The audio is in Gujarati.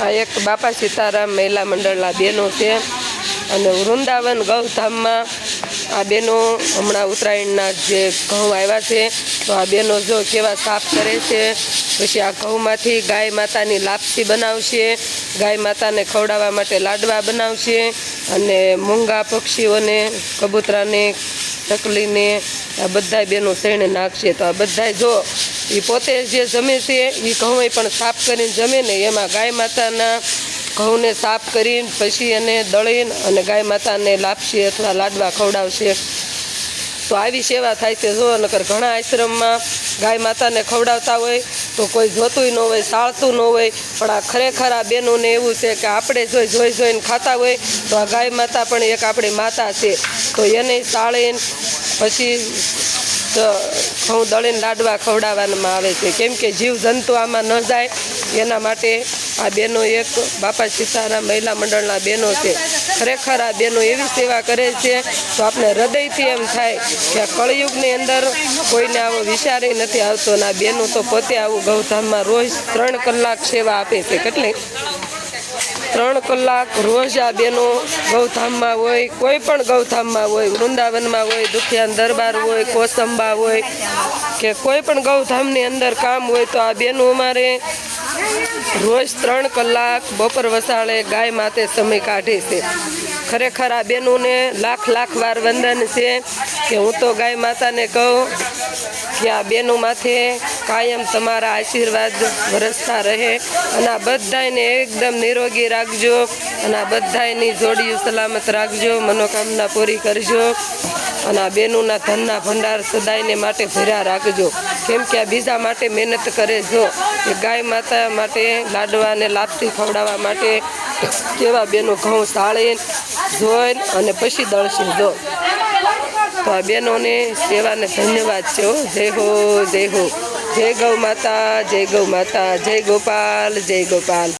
આ એક બાપા સીતારામ મહિલા મંડળના બહેનો છે અને વૃંદાવન ગૌધામમાં આ બહેનો હમણાં ઉત્તરાયણના જે ઘઉં આવ્યા છે, તો આ બહેનો જો કેવા સાફ કરે છે, પછી આ ઘઉંમાંથી ગાય માતાની લાપસી બનાવશે, ગાય માતાને ખવડાવવા માટે લાડવા બનાવશે અને મૂંગા પક્ષીઓને, કબૂતરાને, ચકલીને આ બધા બહેનો શેણે નાખશે. તો આ બધા જો એ પોતે જે જમે છે એ ઘઉં પણ સાફ કરીને જમે ને એમાં ગાય માતાના ઘઉંને સાફ કરીને પછી એને દળીને અને ગાય માતાને લાપસી અથવા લાડવા ખવડાવશે. તો આવી સેવા થાય છે જો, નકર ઘણા આશ્રમમાં ગાય માતાને ખવડાવતા હોય તો કોઈ જોતું ન હોય, સાળતું ન હોય. પણ આ ખરેખર આ બેનોને એવું છે કે આપણે જોઈ જોઈ જોઈને ખાતા હોય તો આ ગાય માતા પણ એક આપણી માતા છે. તો એને સાળીને પછી તો ઘઉં દળીને લાડવા ખવડાવવામાં આવે છે. કેમ કે જીવ જંતુ આમાં ન જાય, એના માટે આ બેનો એક બાપા સીતારામ મહિલા મંડળના બેનો છે. ખરેખર આ બેનો એવી સેવા કરે છે, તો આપણે હૃદયથી એમ થાય કે કળયુગની અંદર કોઈને આવો વિચારે નથી આવતો ને આ બહેનો તો પોતે આવું ગૌધામમાં રોજ ત્રણ કલાક સેવા આપે છે. કેટલી ત્રણ કલાક રોજ આ બેનો ગૌધામમાં હોય કોઈ પણ ગૌધામમાં હોય, વૃંદાવનમાં હોય, દુખિયાન દરબાર હોય, કોસંબા હોય કે કોઈ પણ ગૌધામની અંદર કામ હોય તો આ બેનો અમારે રોજ ત્રણ કલાક બપોર વસાળે ગાય માતે સમય કાઢે છે. ખરેખર આ બેનોને લાખ લાખ વાર વંદન છે કે હું તો ગાય માતાને કહું કે આ બેનો માથે કાયમ તમારા આશીર્વાદ વરસતા રહે અને આ બધાને એકદમ નિરોગી રાખજો અને આ બધાની જોડીઓ સલામત રાખજો, મનોકામના પૂરી કરજો અને આ બેનોના ધનના ભંડાર સદાયને માટે ભર્યા રાખજો. કેમ કે આ બીજા માટે મહેનત કરે જો. કે ગાય માતા માટે લાડવા અને લાપસી ખવડાવવા માટે કેવા બેનો ઘઉં સાળે, ધોઈને અને પછી દળશે જો. તો આ સેવાને ધન્યવાદ છે જય હો જય હો. જય ગૌ માતા, જય ગૌ માતા, જય ગોપાલ જય ગોપાલ.